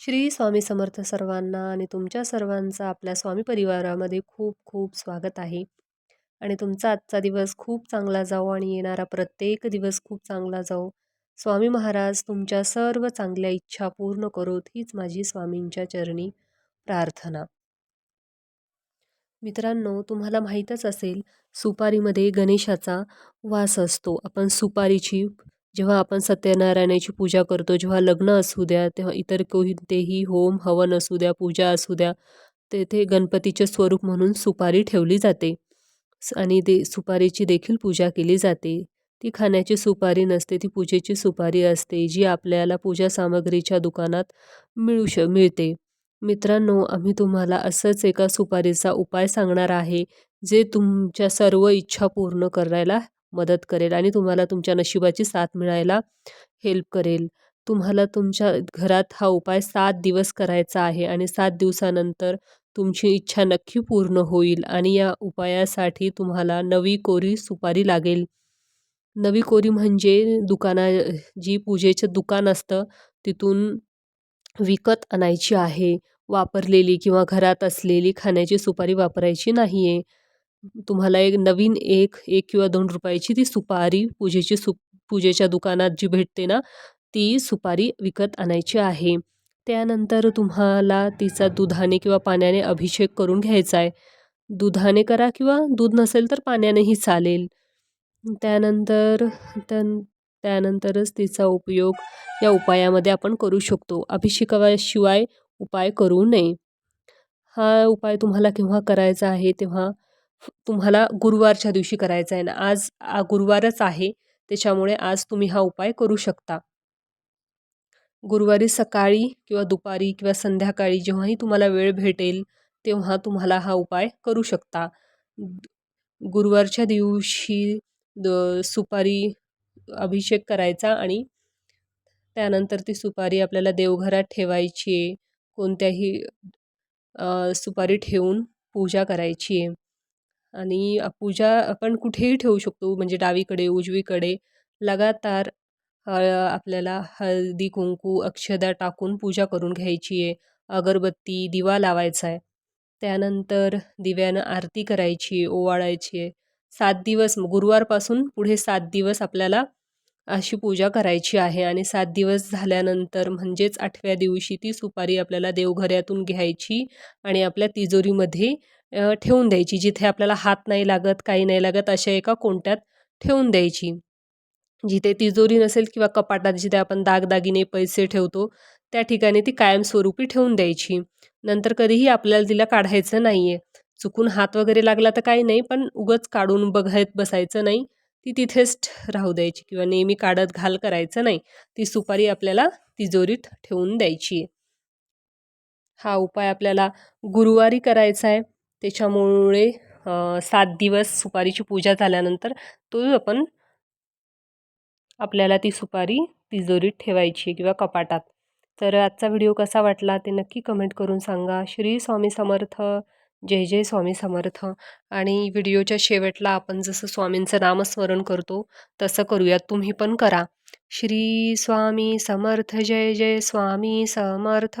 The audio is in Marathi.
श्री स्वामी समर्थ सर्वांना आणि तुमच्या सर्वांचं आपल्या स्वामी परिवारामध्ये खूप खूप स्वागत आहे. आणि तुमचा आजचा दिवस खूप चांगला जाओ आणि येणारा प्रत्येक दिवस खूप चांगला जाओ स्वामी महाराज तुमच्या सर्व चांगल्या इच्छा पूर्ण करोत हीच माझी स्वामींच्या चरणी प्रार्थना. मित्रांनो तुम्हाला माहीतच असेल सुपारीमध्ये गणेशाचा वास असतो. आपण सुपारीची जेव्हा आपण सत्यनारायणाची पूजा करतो जेव्हा लग्न असू द्या तेव्हा इतर कोणतेही होम हवन असू द्या पूजा असू द्या तेथे गणपतीचे स्वरूप म्हणून सुपारी ठेवली जाते. आणि ते सुपारीची देखील पूजा केली जाते. ती खाण्याची सुपारी नसते ती पूजेची सुपारी असते जी आपल्याला पूजा सामग्रीच्या दुकानात मिळू श मिळते. मित्रांनो आम्ही तुम्हाला असंच एका सुपारीचा उपाय सांगणार आहे जे तुमच्या सर्व इच्छा पूर्ण करायला मदत करेल आणि तुम्हाला तुमच्या नशिबाची साथ मिळायला हेल्प करेल. तुम्हाला तुमच्या घरात हा उपाय सात दिवस करायचा आहे आणि सात दिवसानंतर तुमची इच्छा नक्की पूर्ण होईल आणि या उपायासाठी तुम्हाला नवी कोरी सुपारी लागेल. नवी कोरी म्हणजे दुकाना जी पूजेचं दुकान असतं. तिथून विकत आणायची आहे. वापरलेली किंवा घरात असलेली खाण्याची सुपारी वापरायची नाही आहे तुम्हाला एक नवीन एक एक किंवा दोन रुपयाची ती सुपारी पूजेची सु पूजेच्या दुकानात जी भेटते ना ती सुपारी विकत आणायची आहे. त्यानंतर तुम्हाला तिचा दुधाने किंवा पाण्याने अभिषेक करून घ्यायचा आहे. दुधाने करा किंवा दूध नसेल तर पाण्यानेही चालेल. त्यानंतर त्यान त्यानंतरच तिचा उपयोग या उपायामध्ये आपण करू शकतो. अभिषेकाशिवाय उपाय करू नये. हा उपाय तुम्हाला केव्हा करायचा आहे तेव्हा तुम्हाला गुरुवारच्या दिवशी करायचा आहे ना. आज गुरुवारच आहे. त्याच्यामुळे आज तुम्ही हा उपाय करू शकता. गुरुवारी सकाळी किंवा दुपारी किंवा संध्याकाळी जेव्हाही तुम्हाला वेळ भेटेल तेव्हा तुम्हाला हा उपाय करू शकता. गुरुवारच्या दिवशी द सुपारी अभिषेक करायचा आणि त्यानंतर ती सुपारी आपल्याला देवघरात ठेवायची आहे. कोणत्याही सुपारी ठेवून पूजा करायची आहे. आणि पूजा आपण कुठेही ठेवू शकतो म्हणजे डावीकडे उजवीकडे. लगातार आपल्याला हळदी कुंकू अक्षदा टाकून पूजा करून घ्यायची आहे. अगरबत्ती दिवा लावायचा आहे. त्यानंतर दिव्यानं आरती करायची आहे ओवाळायची आहे. सात दिवस गुरुवारपासून पुढे सात दिवस आपल्याला अशी पूजा करायची आहे आणि सात दिवस झाल्यानंतर म्हणजेच आठव्या दिवशी ती सुपारी आपल्याला देवघऱ्यातून घ्यायची आणि आपल्या तिजोरीमध्ये ठेवून द्यायची जिथे आपल्याला हात नाही लागत काही नाही लागत अशा एका कोणत्यात ठेवून द्यायची. जिथे तिजोरी नसेल किंवा कपाटात जिथे आपण दागदागिने पैसे ठेवतो त्या ठिकाणी ती कायमस्वरूपी ठेवून द्यायची. नंतर कधीही आपल्याला तिला काढायचं नाही आहे चुकून हात वगैरे लागला तर काही नाही पण उगच काढून बघत बसायचं नाही. ती तिथेच राहू द्यायची किंवा नेहमी काढत घाल करायचं नाही. ती सुपारी आपल्याला तिजोरीत ठेवून द्यायची. हा उपाय आपल्याला गुरुवारी करायचा आहे. त्याच्यामुळे सात दिवस सुपारीची पूजा झाल्यानंतर तो आपण आपल्याला ती सुपारी तिजोरीत ठेवायची किंवा कपाटात. तर आजचा व्हिडिओ कसा वाटला ते नक्की कमेंट करून सांगा. श्री स्वामी समर्थ जय जय स्वामी समर्थ. आणि व्हिडिओच्या शेवटला आपण जसं स्वामींचं नामस्मरण करतो तसं करूयात तुम्ही पण करा. श्री स्वामी समर्थ जय जय स्वामी समर्थ.